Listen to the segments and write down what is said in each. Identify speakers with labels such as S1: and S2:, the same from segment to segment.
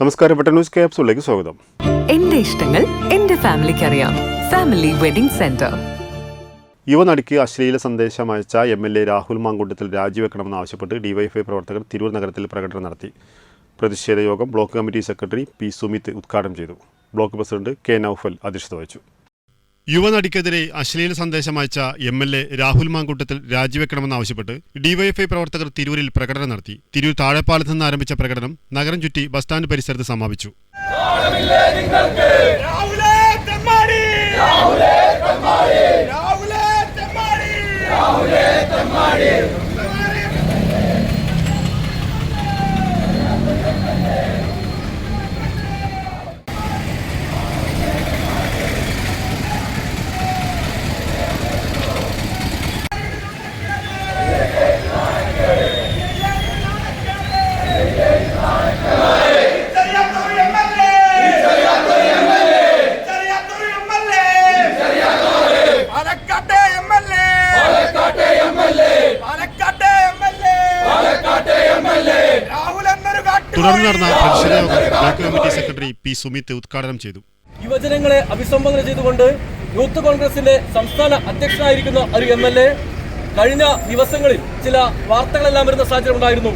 S1: നമസ്കാരം പെട്ട ന്യൂസ് ക്യാപ്സുകളിലേക്ക് സ്വാഗതം.
S2: എന്റെ ഇഷ്ടങ്ങൾ എന്റെ ഫാമിലിക്ക് അറിയാം. Family wedding centre.
S1: യുവനടിക്ക് അശ്ലീല സന്ദേശം അയച്ച M L A Rahul Mamkootathil രാജിവെക്കണമെന്നാവശ്യപ്പെട്ട് DYFI പ്രവർത്തകർ തിരൂർ നഗരത്തിൽ പ്രകടനം നടത്തി. പ്രതിഷേധ യോഗം block committee secretary P Sumith ഉദ്ഘാടനം ചെയ്തു. ബ്ലോക്ക് പ്രസിഡന്റ് കെ നൌഫൽ അധ്യക്ഷത വഹിച്ചു. യുവനടിക്കെതിരെ അശ്ലീല സന്ദേശം അയച്ച M L A Rahul Mamkootathil രാജിവെക്കണമെന്നാവശ്യപ്പെട്ട് DYFI പ്രവർത്തകർ തിരൂരിൽ പ്രകടനം നടത്തി. തിരൂർ താഴെപ്പാലത്ത് നിന്ന് ആരംഭിച്ച പ്രകടനം നഗരം ചുറ്റി ബസ് സ്റ്റാൻഡ് പരിസരത്ത് സമാപിച്ചു.
S3: രാഹുലേ
S1: തുടർന്ന് നടന്ന പരിശീലന block committee secretary P Sumith ഉദ്ഘാടനം ചെയ്തു.
S4: യുവജനങ്ങളെ അഭിസംബോധന ചെയ്തുകൊണ്ട് യൂത്ത് കോൺഗ്രസിന്റെ സംസ്ഥാന അധ്യക്ഷനായിരിക്കുന്ന ഒരു എം എൽ എ കഴിഞ്ഞ ദിവസങ്ങളിൽ ചില വാർത്തകളെല്ലാം വരുന്ന സാഹചര്യം ഉണ്ടായിരുന്നു.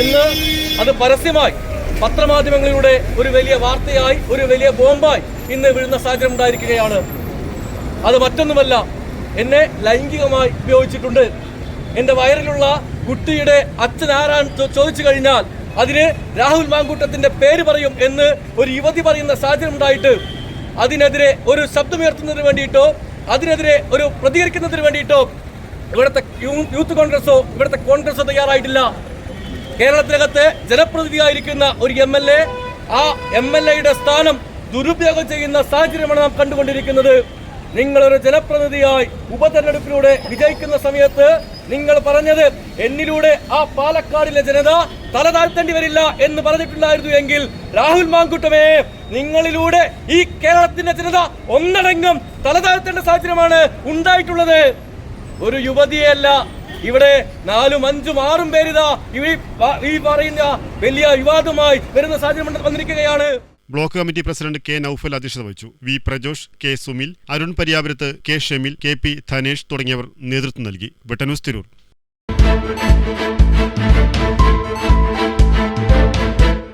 S4: ഇന്ന് അത് പരസ്യമായി പത്രമാധ്യമങ്ങളിലൂടെ ഒരു വലിയ വാർത്തയായി ഒരു വലിയ ബോംബായി ഇന്ന് വീഴുന്ന സാഹചര്യം ഉണ്ടായിരിക്കുകയാണ്. അത് മറ്റൊന്നുമല്ല എന്നെ ലൈംഗികമായി ഉപയോഗിച്ചിട്ടുണ്ട്. എന്റെ വയറിലുള്ള കുട്ടിയുടെ അച്ഛൻ ആരാൻ ചോദിച്ചു കഴിഞ്ഞാൽ അതിന് രാഹുൽ മാങ്കൂട്ടത്തിന്റെ പേര് പറയും എന്ന് ഒരു യുവതി പറയുന്ന സാഹചര്യം ഉണ്ടായിട്ട് അതിനെതിരെ ഒരു ശബ്ദമുയർത്തുന്നതിന് വേണ്ടിയിട്ടോ അതിനെതിരെ ഒരു പ്രതികരിക്കുന്നതിന് വേണ്ടിയിട്ടോ ഇവിടുത്തെ യൂത്ത് കോൺഗ്രസോ ഇവിടുത്തെ കോൺഗ്രസോ തയ്യാറായിട്ടില്ല. കേരളത്തിനകത്ത് ജനപ്രതിനിധിയായിരിക്കുന്ന ഒരു എം എൽ എ ആ എം എൽ എയുടെ സ്ഥാനം ദുരുപയോഗം ചെയ്യുന്ന സാഹചര്യമാണ് നാം കണ്ടുകൊണ്ടിരിക്കുന്നത്. നിങ്ങളൊരു ജനപ്രതിനിധിയായി ഉപതെരഞ്ഞെടുപ്പിലൂടെ വിജയിക്കുന്ന സമയത്ത് നിങ്ങൾ പറഞ്ഞത് എന്നിലൂടെ ആ പാലക്കാടിലെ ജനത തല താഴ്ത്തേണ്ടി വരില്ല എന്ന് പറഞ്ഞിട്ടുണ്ടായിരുന്നു എങ്കിൽ രാഹുൽ മാങ്കുട്ടമേ നിങ്ങളിലൂടെ ഈ കേരളത്തിന്റെ ജനത ഒന്നടങ്കം തല താഴ്ത്തേണ്ട സാഹചര്യമാണ് ഉണ്ടായിട്ടുള്ളത്. ഒരു യുവതിയല്ല ഇവിടെ നാലും അഞ്ചും ആറും പേരിതാ ഈ പറയുന്ന വലിയ വിവാദമായി വരുന്ന സാഹചര്യം വന്നിരിക്കുകയാണ്.
S1: Block committee president K Naufal അധ്യക്ഷത വഹിച്ചു. V Prajosh K Sumil Arun Pariyapurath K Shemil K P Dhanesh തുടങ്ങിയവർ നേതൃത്വം നൽകി. വെട്ടന്യൂസ് തിരൂർ.